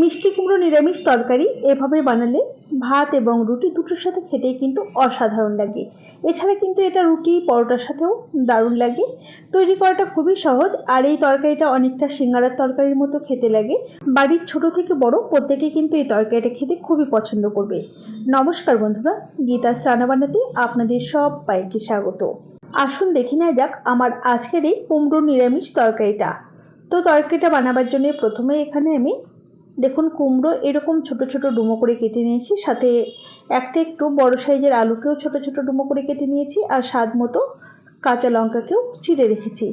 মিষ্টি কুমড়ো নিরামিষ তরকারি এভাবে বানালে ভাত এবং রুটি দুটোর সাথে খেতেই কিন্তু অসাধারণ লাগে। এছাড়া কিন্তু এটা রুটি, পরোটার সাথেও দারুণ লাগে। তৈরি করাটা খুবই সহজ, আর এই তরকারিটা অনেকটা সিঙ্গারার তরকারির মতো খেতে লাগে। বাড়ির ছোট থেকে বড় প্রত্যেকে কিন্তু এই তরকারিটা খেতে খুবই পছন্দ করবে। নমস্কার বন্ধুরা, গীতা রান্না বানাতে আপনাদের সব বাইকে স্বাগত। আসুন দেখে নেওয়া যাক আমার আজকের এই কুমড়ো নিরামিষ তরকারিটা। তো তরকারিটা বানাবার জন্য প্রথমে এখানে আমি দেখুন, কুমড়ো এরকম ছোট ছোট ডুমো করে কেটে নিয়েছি, সাথে একটা একটু বড় সাইজের আলুকেও ছোট ছোট ডুমো করে কেটে নিয়েছি, আর স্বাদ মতো কাঁচা লঙ্কাকেও চিড়ে রেখেছি।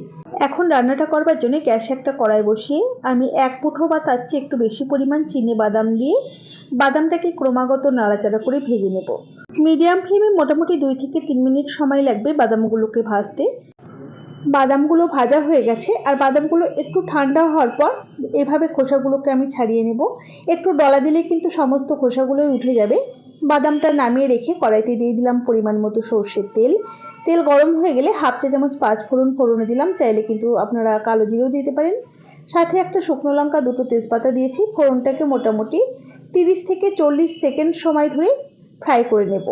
এখন রান্নাটা করবার জন্য গ্যাসে একটা কড়াই বসিয়ে আমি এক মুঠো বা তার চেয়ে একটু বেশি পরিমাণ চিনি বাদাম দিয়ে বাদামটাকে ক্রমাগত নাড়াচাড়া করে ভেজে নেব। মিডিয়াম ফ্লেমে মোটামুটি দুই থেকে তিন মিনিট সময় লাগবে বাদামগুলোকে ভাজতে। বাদামগুলো ভাজা হয়ে গেছে, আর বাদামগুলো একটু ঠান্ডা হওয়ার পর এভাবে খোসাগুলোকে আমি ছাড়িয়ে নেব। একটু ডলা দিলে কিন্তু সমস্ত খোসাগুলোই উঠে যাবে। বাদামটা নামিয়ে রেখে কড়াইতে দিয়ে দিলাম পরিমাণ মতো সর্ষের তেল। তেল গরম হয়ে গেলে হাফ চা চামচ পাঁচ ফোড়ন ফোড়নে দিলাম, চাইলে কিন্তু আপনারা কালো জিরেও দিতে পারেন। সাথে একটা শুকনো লঙ্কা দুটো তেজপাতা দিয়েছি, ফোড়নটাকে মোটামুটি তিরিশ থেকে চল্লিশ সেকেন্ড সময় ধরে ফ্রাই করে নেব।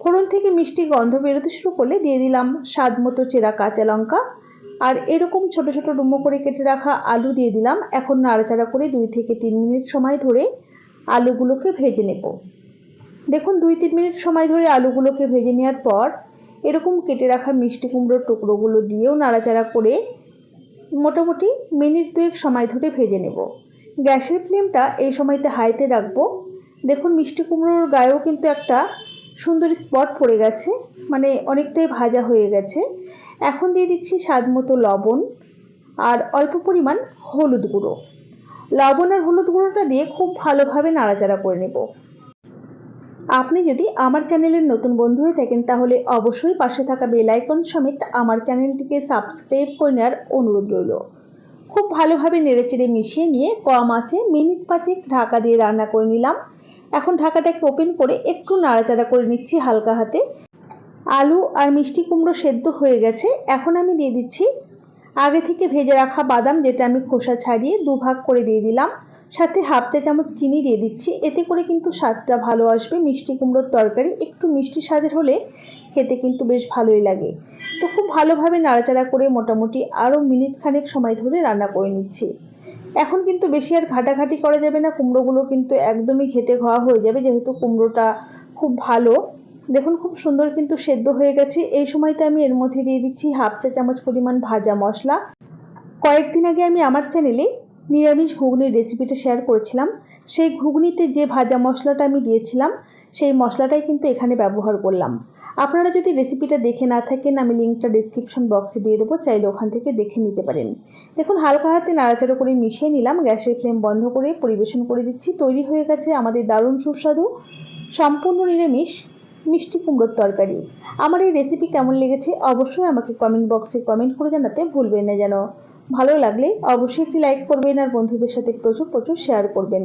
ফোড়ন থেকে মিষ্টি গন্ধ বেরোতে শুরু করলে দিয়ে দিলাম স্বাদ মতো চেরা কাঁচা লঙ্কা। আর এরকম ছোট ছোট ডুমো করে কেটে রাখা আলু দিয়ে দিলাম। এখন নাড়াচাড়া করে দুই থেকে তিন মিনিট সময় ধরে আলুগুলোকে ভেজে নেব। দেখুন, দুই তিন মিনিট সময় ধরে আলুগুলোকে ভেজে নেওয়ার পর এরকম কেটে রাখা মিষ্টি কুমড়োর টুকরোগুলো দিয়েও নাড়াচাড়া করে মোটামুটি মিনিট দুয়েক সময় ধরে ভেজে নেব। গ্যাসের ফ্লেমটা এই সময়তে হাইতে রাখব। দেখুন, মিষ্টি কুমড়োর গায়েও কিন্তু একটা সুন্দর স্পট পড়ে গেছে মানে অনেকটাই ভাজা হয়ে গেছে। এখন দিয়ে দিচ্ছি স্বাদ মতো লবণ আর অল্প পরিমাণ হলুদ গুঁড়ো। লবণ আর হলুদ গুঁড়োটা দিয়ে খুব ভালোভাবে নাড়াচাড়া করে নেব। আপনি যদি আমার চ্যানেলের নতুন বন্ধু হয়ে থাকেন, তাহলে অবশ্যই পাশে থাকা বেল আইকন সমেত আমার চ্যানেলটিকে সাবস্ক্রাইব করে নেওয়ার অনুরোধ রইল। খুব ভালোভাবে নেড়েচেড়ে মিশিয়ে নিয়ে কম আছে মিনিট পাঁচেক ঢাকা দিয়ে রান্না করে নিলাম। এখন ঢাকাটাকে ওপেন করে একটু নাড়াচাড়া করে নিচ্ছি হালকা হাতে। আলু আর মিষ্টি কুমড়ো সেদ্ধ হয়ে গেছে। এখন আমি দিয়ে দিচ্ছি আগে থেকে ভেজে রাখা বাদাম, যেটা আমি খোসা ছাড়িয়ে দুভাগ করে দিয়ে দিলাম। সাথে হাফ চা চামচ চিনি দিয়ে দিচ্ছি। এতে করে কিন্তু স্বাদটা ভালো আসবে। মিষ্টি কুমড়োর তরকারি একটু মিষ্টি স্বাদের হলে খেতে কিন্তু বেশ ভালোই লাগে। তো খুব ভালোভাবে নাড়াচাড়া করে মোটামুটি আরও মিনিট খানেক সময় ধরে রান্না করে নিচ্ছি। এখন কিন্তু বেশি আর ঘাটাঘাটি করা যাবে না, কুমড়োগুলো কিন্তু একদমই খেতে খাওয়া হয়ে যাবে, যেহেতু কুমড়োটা খুব ভালো। দেখুন, খুব সুন্দর কিন্তু সেদ্ধ হয়ে গেছে। এই সময়টা আমি এর মধ্যে দিয়ে দিচ্ছি হাফ চা চামচ পরিমাণ ভাজা মশলা। কয়েকদিন আগে আমি আমার চ্যানেলে নিরামিষ ঘুগনির রেসিপিটা শেয়ার করেছিলাম। সেই ঘুগনিতে যে ভাজা মশলাটা আমি দিয়েছিলাম, সেই মশলাটাই কিন্তু এখানে ব্যবহার করলাম। আপনারা যদি রেসিপিটা দেখে না থাকেন, আমি লিঙ্কটা ডিসক্রিপশন বক্সে দিয়ে দেবো, চাইলে ওখান থেকে দেখে নিতে পারেন। দেখুন, হালকা হাতে নাড়াচাড়া করে মিশিয়ে নিলাম, গ্যাসের ফ্লেম বন্ধ করে পরিবেশন করে দিচ্ছি। তৈরি হয়ে গেছে আমাদের দারুণ সুস্বাদু, সম্পূর্ণ নিরামিষ মিষ্টি কুমড়োর তরকারি। আমার এই রেসিপি কেমন লেগেছে অবশ্যই আমাকে কমেন্ট বক্সে কমেন্ট করে জানাতে ভুলবেন না যেন। ভালো লাগলে অবশ্যই একটি লাইক করবেন আর বন্ধুদের সাথে প্রচুর প্রচুর শেয়ার করবেন।